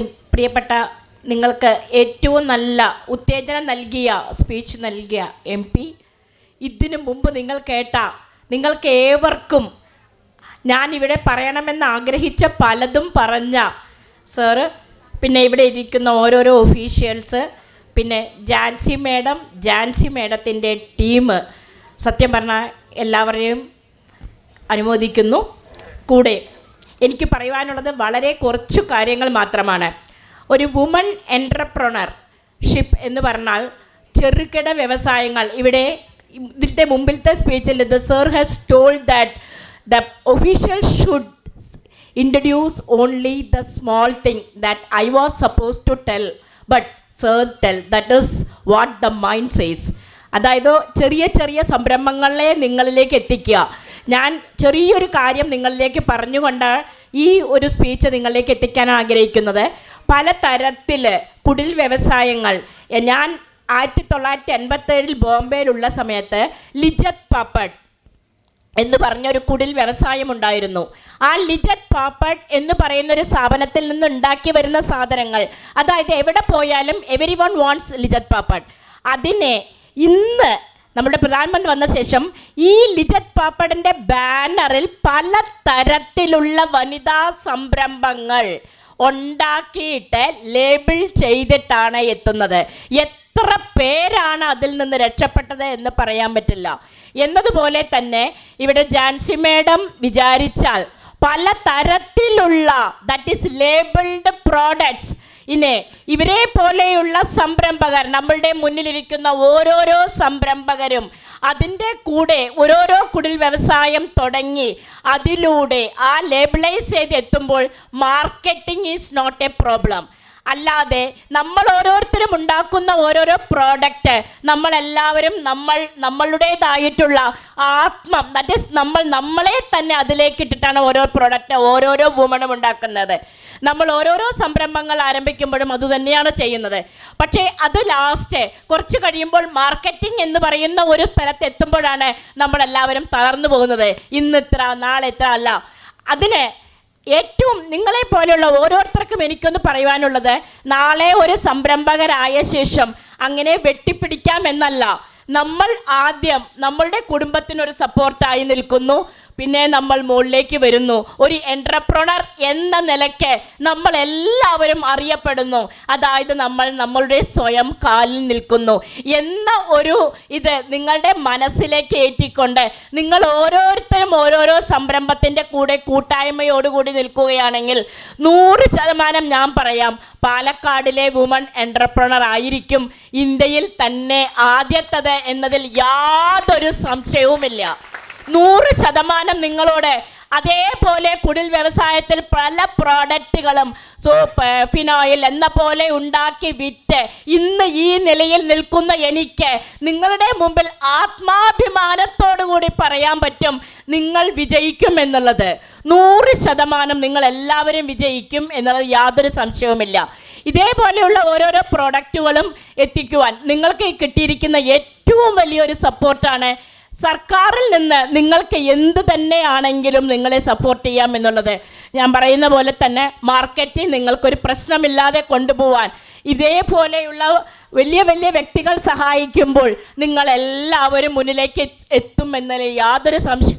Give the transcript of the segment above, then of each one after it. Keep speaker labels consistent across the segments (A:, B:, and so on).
A: പ്രിയപ്പെട്ട നിങ്ങൾക്ക് ഏറ്റവും നല്ല ഉത്തേജനം നൽകിയ സ്പീച്ച് നൽകിയ എം പി. ഇതിനു മുമ്പ് നിങ്ങൾ കേട്ട നിങ്ങൾക്ക് ഏവർക്കും ഞാനിവിടെ പറയണമെന്ന് ആഗ്രഹിച്ച പലതും പറഞ്ഞ സാറ് പിന്നെ ഇവിടെ ഇരിക്കുന്ന ഓരോരോ ഒഫീഷ്യൽസ് പിന്നെ ജാൻസി മേഡം ജാൻസി മേഡത്തിന്റെ ടീം സത്യം പറഞ്ഞാൽ എല്ലാവരെയും അനുമോദിക്കുന്നു. കൂടെ എനിക്ക് പറയുവാനുള്ളത് വളരെ കുറച്ചു കാര്യങ്ങൾ മാത്രമാണ്. ഒരു വുമൺ എന്റർപ്രണർഷിപ്പ് എന്ന് പറഞ്ഞാൽ ചെറുകിട വ്യവസായങ്ങൾ. ഇവിടെ ഇതിന്റെ മുമ്പിലത്തെ സ്പീച്ചിൽ the sir has told that the official should introduce only the small thing that I was suppose to tell but sirs tell that is what the mind says അതായത് ചെറിയ ചെറിയ സംരംഭങ്ങളെ നിങ്ങളിലേക്ക് എത്തിക്കുക. ഞാൻ ചെറിയൊരു കാര്യം നിങ്ങളിലേക്ക് പറഞ്ഞുകൊണ്ട് ഈ ഒരു സ്പീച്ച് നിങ്ങളിലേക്ക് എത്തിക്കാൻ ആഗ്രഹിക്കുന്നത്. പല തരത്തിൽ കുടിൽ വ്യവസായങ്ങൾ ഞാൻ ആയിരത്തി തൊള്ളായിരത്തി എൺപത്തേഴിൽ ബോംബെയിലുള്ള സമയത്ത് ലിജത് പാപ്പഡ് എന്ന് പറഞ്ഞൊരു കുടിൽ വ്യവസായം ഉണ്ടായിരുന്നു. ആ ലിജത് പാപ്പഡ് എന്ന് പറയുന്ന ഒരു സ്ഥാപനത്തിൽ നിന്ന് ഉണ്ടാക്കി വരുന്ന സാധനങ്ങൾ അതായത് എവിടെ പോയാലും every one wants Lijjat papad. അതിനെ ഇന്ന് നമ്മുടെ പ്രധാനമന്ത്രി വന്ന ശേഷം ഈ ലിജത് പാപ്പടന്റെ ബാനറിൽ പല തരത്തിലുള്ള വനിതാ സംരംഭങ്ങൾ ഉണ്ടാക്കിയിട്ട് ലേബിൾ ചെയ്തിട്ടാണ് എത്തുന്നത്. എത്ര പേരാണ് അതിൽ നിന്ന് രക്ഷപ്പെട്ടത് എന്ന് പറയാൻ പറ്റില്ല. എന്നതുപോലെ തന്നെ ഇവിടെ ജാൻസി മേഡം വിചാരിച്ചാൽ പല തരത്തിലുള്ള ദാറ്റ് ഈസ് ലേബിൾഡ് പ്രോഡക്ട്സ് ഇനി ഇവരെ പോലെയുള്ള സംരംഭകർ നമ്മളുടെ മുന്നിലിരിക്കുന്ന ഓരോരോ സംരംഭകരും അതിന്റെ കൂടെ ഓരോരോ കുടിൽ വ്യവസായം തുടങ്ങി. അതിലൂടെ ആ ലേബിളൈസ് ചെയ്ത് എത്തുമ്പോൾ marketing is not a problem അല്ലാതെ നമ്മൾ ഓരോരുത്തരും ഉണ്ടാക്കുന്ന ഓരോരോ പ്രോഡക്റ്റ് നമ്മളെല്ലാവരും നമ്മൾ നമ്മളുടേതായിട്ടുള്ള ആത്മം ദാറ്റ് ഇസ് നമ്മൾ നമ്മളെ തന്നെ അതിലേക്ക് ഇട്ടിട്ടാണ് ഓരോ പ്രോഡക്റ്റ് ഓരോരോ വുമണും ഉണ്ടാക്കുന്നത്. നമ്മൾ ഓരോരോ സംരംഭങ്ങൾ ആരംഭിക്കുമ്പോഴും അതുതന്നെയാണ് ചെയ്യുന്നത്. പക്ഷേ അത് ലാസ്റ്റ് കുറച്ച് കഴിയുമ്പോൾ മാർക്കറ്റിംഗ് എന്ന് പറയുന്ന ഒരു സ്ഥലത്ത് എത്തുമ്പോഴാണ് നമ്മളെല്ലാവരും തളർന്നു പോകുന്നത്. ഇന്ന് ഇത്ര നാളെ ഇത്ര അല്ല. അതിന് ഏറ്റവും നിങ്ങളെ പോലെയുള്ള ഓരോരുത്തർക്കും എനിക്കൊന്ന് പറയുവാനുള്ളത് നാളെ ഒരു സംരംഭകരായ ശേഷം അങ്ങനെ വെട്ടിപ്പിടിക്കാം എന്നല്ല. നമ്മൾ ആദ്യം നമ്മളുടെ കുടുംബത്തിനൊരു സപ്പോർട്ടായി നിൽക്കുന്നു. പിന്നെ നമ്മൾ മുകളിലേക്ക് വരുന്നു. ഒരു എന്റർപ്രണർ എന്ന നിലയ്ക്ക് നമ്മൾ എല്ലാവരും അറിയപ്പെടുന്നു. അതായത് നമ്മൾ നമ്മളുടെ സ്വയം കാലിൽ നിൽക്കുന്നു. എന്ന ഒരു ഇത് നിങ്ങളുടെ മനസ്സിലേക്ക് ഏറ്റിക്കൊണ്ട് നിങ്ങൾ ഓരോരുത്തരും ഓരോരോ സംരംഭത്തിന്റെ കൂടെ കൂട്ടായ്മയോടുകൂടി നിൽക്കുകയാണെങ്കിൽ നൂറ് ശതമാനം ഞാൻ പറയാം പാലക്കാടിലെ വുമൺ എന്റർപ്രണർ ആയിരിക്കും ഇന്ത്യയിൽ തന്നെ ആദ്യത്തത് എന്നതിൽ യാതൊരു സംശയവുമില്ല. നൂറ് ശതമാനം നിങ്ങളോട് അതേപോലെ കുടിൽ വ്യവസായത്തിൽ പല പ്രോഡക്റ്റുകളും സോപ്പ് ഫിനോയിൽ എന്ന പോലെ ഉണ്ടാക്കി വിറ്റ് ഇന്ന് ഈ നിലയിൽ നിൽക്കുന്ന എനിക്ക് നിങ്ങളുടെ മുമ്പിൽ ആത്മാഭിമാനത്തോടു കൂടി പറയാൻ പറ്റും നിങ്ങൾ വിജയിക്കും എന്നുള്ളത്. നൂറ് ശതമാനം നിങ്ങൾ എല്ലാവരും വിജയിക്കും എന്നുള്ളത് യാതൊരു സംശയവുമില്ല. ഇതേപോലെയുള്ള ഓരോരോ പ്രോഡക്റ്റുകളും എത്തിക്കുവാൻ നിങ്ങൾക്ക് കിട്ടിയിരിക്കുന്ന ഏറ്റവും വലിയൊരു സപ്പോർട്ടാണ് സർക്കാരിൽ നിന്ന് നിങ്ങൾക്ക് എന്ത് തന്നെയാണെങ്കിലും നിങ്ങളെ സപ്പോർട്ട് ചെയ്യാം എന്നുള്ളത്. ഞാൻ പറയുന്ന പോലെ തന്നെ മാർക്കറ്റിൽ നിങ്ങൾക്കൊരു പ്രശ്നമില്ലാതെ കൊണ്ടുപോകാൻ ഇതേപോലെയുള്ള വലിയ വലിയ വ്യക്തികൾ സഹായിക്കുമ്പോൾ നിങ്ങൾ എല്ലാവരും മുന്നിലേക്ക് എത്തും എന്നതിൽ യാതൊരു സംശയ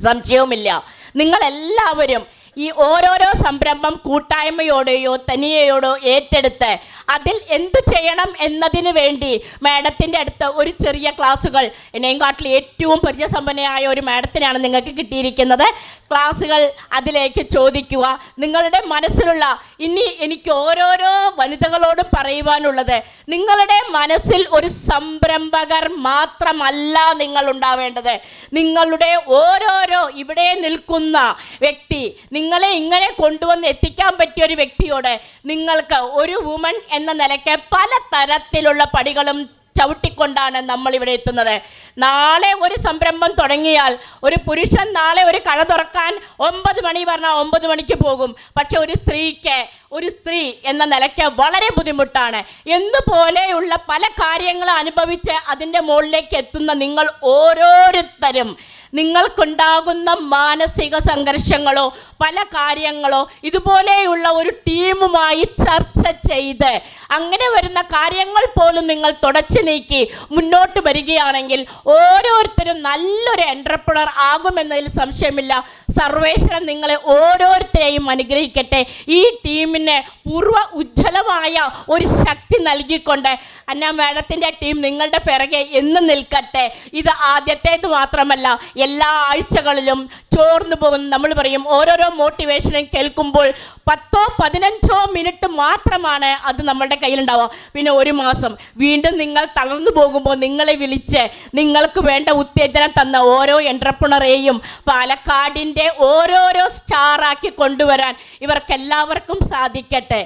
A: സംശയവുമില്ല. നിങ്ങളെല്ലാവരും ഈ ഓരോരോ സംരംഭം കൂട്ടായ്മയോടെയോ തനിയെയോടോ ഏറ്റെടുത്ത് അതിൽ എന്തു ചെയ്യണം എന്നതിന് വേണ്ടി മാഡത്തിന്റെ അടുത്ത് ഒരു ചെറിയ ക്ലാസ്സുകൾ എന്നെയും കാട്ടിൽ ഏറ്റവും പരിചയസമ്പന്നയായ ഒരു മാഡത്തിനാണ് നിങ്ങൾക്ക് കിട്ടിയിരിക്കുന്നത്. ക്ലാസ്സുകൾ അതിലേക്ക് ചോദിക്കുക. നിങ്ങളുടെ മനസ്സിലുള്ള ഇനി എനിക്ക് ഓരോരോ വനിതകളോടും പറയുവാനുള്ളത് നിങ്ങളുടെ മനസ്സിൽ ഒരു സംരംഭകർ മാത്രമല്ല നിങ്ങൾ ഉണ്ടാവേണ്ടത്. നിങ്ങളുടെ ഓരോരോ ഇവിടെ നിൽക്കുന്ന വ്യക്തി നിങ്ങളെ ഇങ്ങനെ കൊണ്ടുവന്ന് എത്തിക്കാൻ പറ്റിയ ഒരു വ്യക്തിയോട് നിങ്ങൾക്ക് ഒരു വുമൺ എന്ന നിലയ്ക്ക് പല തരത്തിലുള്ള പടികളും ചവിട്ടിക്കൊണ്ടാണ് നമ്മൾ ഇവിടെ എത്തുന്നത്. നാളെ ഒരു സംരംഭം തുടങ്ങിയാൽ ഒരു പുരുഷൻ നാളെ ഒരു കട തുറക്കാൻ ഒമ്പത് മണി പറഞ്ഞാൽ ഒമ്പത് മണിക്ക് പോകും. പക്ഷെ ഒരു സ്ത്രീക്ക് ഒരു സ്ത്രീ എന്ന നിലയ്ക്ക് വളരെ ബുദ്ധിമുട്ടാണ്. എന്തുപോലെയുള്ള പല കാര്യങ്ങളും അനുഭവിച്ച് അതിന്റെ മുകളിലേക്ക് എത്തുന്ന നിങ്ങൾ ഓരോരുത്തരും നിങ്ങൾക്കുണ്ടാകുന്ന മാനസിക സംഘർഷങ്ങളോ പല കാര്യങ്ങളോ ഇതുപോലെയുള്ള ഒരു ടീമുമായി ചർച്ച ചെയ്ത് അങ്ങനെ വരുന്ന കാര്യങ്ങൾ പോലും നിങ്ങൾ തുടച്ചു നീക്കി മുന്നോട്ട് വരികയാണെങ്കിൽ ഓരോരുത്തരും നല്ലൊരു എന്റർപ്രണർ ആകുമെന്നതിൽ സംശയമില്ല. സർവേശ്വരൻ നിങ്ങളെ ഓരോരുത്തരെയും അനുഗ്രഹിക്കട്ടെ. ഈ ടീമിന് പൂർവ ഉജ്ജ്വലമായ ഒരു ശക്തി നൽകിക്കൊണ്ട് അന്ന മാഡത്തിന്റെ ടീം നിങ്ങളുടെ പിറകെ എന്ന് നിൽക്കട്ടെ. ഇത് ആദ്യത്തേത് മാത്രമല്ല എല്ലാ ആഴ്ചകളിലും ചോർന്നു പോകുന്നു. നമ്മൾ പറയും ഓരോരോ മോട്ടിവേഷനും കേൾക്കുമ്പോൾ പത്തോ പതിനഞ്ചോ മിനിറ്റ് മാത്രമാണ് അത് നമ്മളുടെ കയ്യിലുണ്ടാവുക. പിന്നെ ഒരു മാസം വീണ്ടും നിങ്ങൾ തളർന്നു പോകുമ്പോൾ നിങ്ങളെ വിളിച്ച് നിങ്ങൾക്ക് വേണ്ട ഉത്തേജനം തന്ന ഓരോ എന്റർപ്രണറേയും പാലക്കാടിന്റെ ഓരോരോ സ്റ്റാറാക്കി കൊണ്ടുവരാൻ ഇവർക്കെല്ലാവർക്കും സാധിക്കട്ടെ.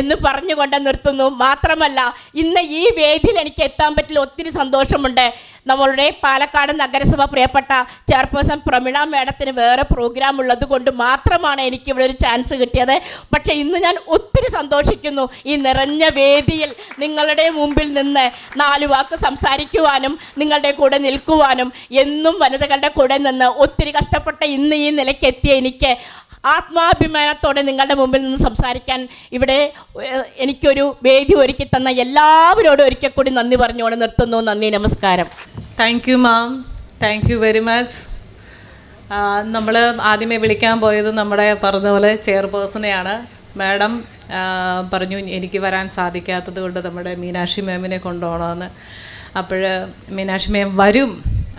A: എന്ന് പറഞ്ഞുകൊണ്ട് നിർത്തുന്നു. മാത്രമല്ല ഇന്ന് ഈ വേദിയിൽ എനിക്ക് എത്താൻ പറ്റില്ല. ഒത്തിരി സന്തോഷമുണ്ട്. നമ്മളുടെ പാലക്കാട് നഗരസഭ പ്രിയപ്പെട്ട ചെയർപേഴ്സൺ പ്രമിള മേഡത്തിന് വേറെ പ്രോഗ്രാം ഉള്ളത് കൊണ്ട് മാത്രമാണ് എനിക്ക് ഇവിടെ ഒരു ചാൻസ് കിട്ടിയത്. പക്ഷേ ഇന്ന് ഞാൻ ഒത്തിരി സന്തോഷിക്കുന്നു. ഈ നിറഞ്ഞ വേദിയിൽ നിങ്ങളുടെ മുമ്പിൽ നിന്ന് നാല് വാക്ക് സംസാരിക്കുവാനും നിങ്ങളുടെ കൂടെ നിൽക്കുവാനും എന്നും വനിതകളുടെ കൂടെ നിന്ന് ഒത്തിരി കഷ്ടപ്പെട്ട ഇന്ന് ഈ നിലയ്ക്ക് എത്തിയ എനിക്ക് ആത്മാഭിമാനത്തോടെ നിങ്ങളുടെ മുമ്പിൽ നിന്ന് സംസാരിക്കാൻ ഇവിടെ എനിക്കൊരു വേദി ഒരുക്കി തന്ന എല്ലാവരോടും ഒരിക്കൽ കൂടി നന്ദി പറഞ്ഞുകൊണ്ട് നിർത്തുന്നു. നന്ദി നമസ്കാരം.
B: Thank you ma'am thank you very much നമ്മൾ ആദ്യമേ വിളിക്കാൻ പോയത് നമ്മുടെ പറഞ്ഞ പോലെ ചെയർപേഴ്സണെയാണ് മാഡം പറഞ്ഞു എനിക്ക് വരാൻ സാധിക്കാത്തത് കൊണ്ട് നമ്മുടെ മീനാക്ഷി മാമിനെ കൊണ്ടുപോകണമെന്ന്. അപ്പോൾ മീനാക്ഷി മാം വരും.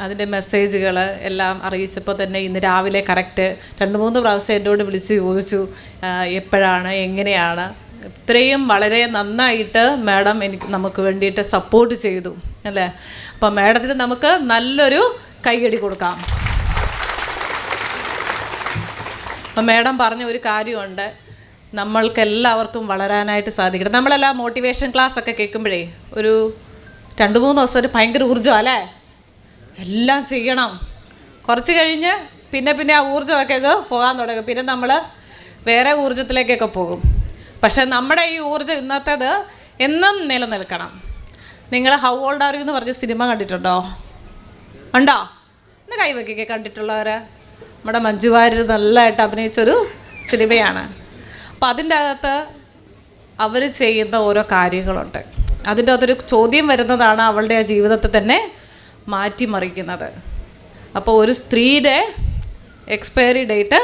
B: അതിന്റെ മെസ്സേജുകൾ എല്ലാം അറിയിച്ചപ്പോൾ തന്നെ ഇന്ന് രാവിലെ കറക്റ്റ് രണ്ട് മൂന്ന് പ്രാവശ്യം എന്നോട് വിളിച്ച് ചോദിച്ചു എപ്പോഴാണ് എങ്ങനെയാണ്? ഇത്രയും വളരെ നന്നായിട്ട് മാഡം എനിക്ക് നമുക്ക് വേണ്ടിയിട്ട് സപ്പോർട്ട് ചെയ്തു അല്ലേ? അപ്പോൾ മാഡത്തിന് നമുക്ക് നല്ലൊരു കൈയടി കൊടുക്കാം. അപ്പം മാഡം പറഞ്ഞ ഒരു കാര്യമുണ്ട് നമ്മൾക്ക് എല്ലാവർക്കും വളരാനായിട്ട് സാധിക്കണം. നമ്മളെല്ലാം മോട്ടിവേഷൻ ക്ലാസ് ഒക്കെ കേൾക്കുമ്പോഴേ ഒരു രണ്ട് മൂന്ന് ദിവസം ഒരു ഭയങ്കര ഊർജം അല്ലേ? എല്ലാം ചെയ്യണം. കുറച്ച് കഴിഞ്ഞ് പിന്നെ പിന്നെ ആ ഊർജമൊക്കെ പോകാൻ തുടങ്ങും. പിന്നെ നമ്മൾ വേറെ ഊർജത്തിലേക്കൊക്കെ പോകും. പക്ഷെ നമ്മുടെ ഈ ഊർജം ഇന്നത്തേത് എന്നും നിലനിൽക്കണം. നിങ്ങൾ ഹൗ ഓൾഡ് ആർ യു എന്ന് പറഞ്ഞ സിനിമ കണ്ടിട്ടുണ്ടോ? ഉണ്ടോ ഇന്ന് കൈവയ്ക്കൊക്കെ കണ്ടിട്ടുള്ളവർ നമ്മുടെ മഞ്ജു വാര്യർ നല്ലതായിട്ട് അഭിനയിച്ചൊരു സിനിമയാണ്. അപ്പം അതിന്റെ അകത്ത് അവർ ചെയ്യുന്ന ഓരോ കാര്യങ്ങളുണ്ട്. അതിന്റെ അകത്തൊരു ചോദ്യം വരുന്നതാണ് അവളുടെ ആ ജീവിതത്തെ തന്നെ മാറ്റിമറിക്കുന്നത്. അപ്പോൾ ഒരു സ്ത്രീയുടെ എക്സ്പയറി ഡേറ്റ്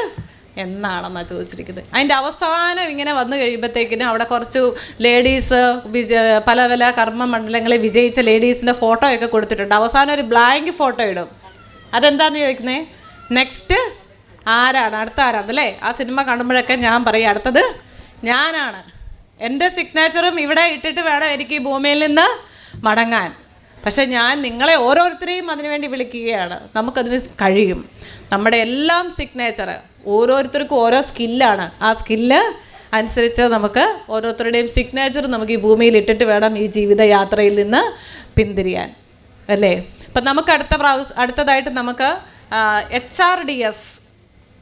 B: എന്നാണെന്നാണ് ചോദിച്ചിരിക്കുന്നത്. അതിന്റെ അവസാനം ഇങ്ങനെ വന്നു കഴിയുമ്പോഴത്തേക്കിനും അവിടെ കുറച്ച് ലേഡീസ് വിജ പല പല കർമ്മ മണ്ഡലങ്ങളിൽ വിജയിച്ച ലേഡീസിന്റെ ഫോട്ടോയൊക്കെ കൊടുത്തിട്ടുണ്ട്. അവസാനം ഒരു ബ്ലാങ്ക് ഫോട്ടോ ഇടും. അതെന്താണെന്ന് ചോദിക്കുന്നത് നെക്സ്റ്റ് ആരാണ്? അടുത്ത ആരാണ്? അല്ലേ? ആ സിനിമ കാണുമ്പോഴൊക്കെ ഞാൻ പറയും അടുത്തത് ഞാനാണ്. എന്റെ സിഗ്നേച്ചറും ഇവിടെ ഇട്ടിട്ട് വേണം എനിക്ക് ഈ ഭൂമിയിൽ നിന്ന് മടങ്ങാൻ. പക്ഷെ ഞാൻ നിങ്ങളെ ഓരോരുത്തരെയും അതിനുവേണ്ടി വിളിക്കുകയാണ്. നമുക്കതിന് കഴിയും. നമ്മുടെ എല്ലാം സിഗ്നേച്ചർ ഓരോരുത്തർക്കും ഓരോ സ്കില്ലാണ് ആ സ്കില്ല് അനുസരിച്ച് നമുക്ക് ഓരോരുത്തരുടെയും സിഗ്നേച്ചർ നമുക്ക് ഈ ഭൂമിയിൽ ഇട്ടിട്ട് വേണം ഈ ജീവിതയാത്രയിൽ നിന്ന് പിന്തിരിയാൻ. അല്ലേ? അപ്പം നമുക്ക് അടുത്ത പ്രാവശ്യം അടുത്തതായിട്ട് നമുക്ക് H R D S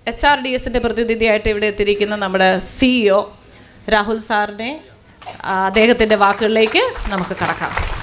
B: H R D എസിന്റെ പ്രതിനിധിയായിട്ട് ഇവിടെ എത്തിയിരിക്കുന്ന നമ്മുടെ സിഇഒ രാഹുൽ സാറിനെ അദ്ദേഹത്തിന്റെ വാക്കുകളിലേക്ക് നമുക്ക് കടക്കാം.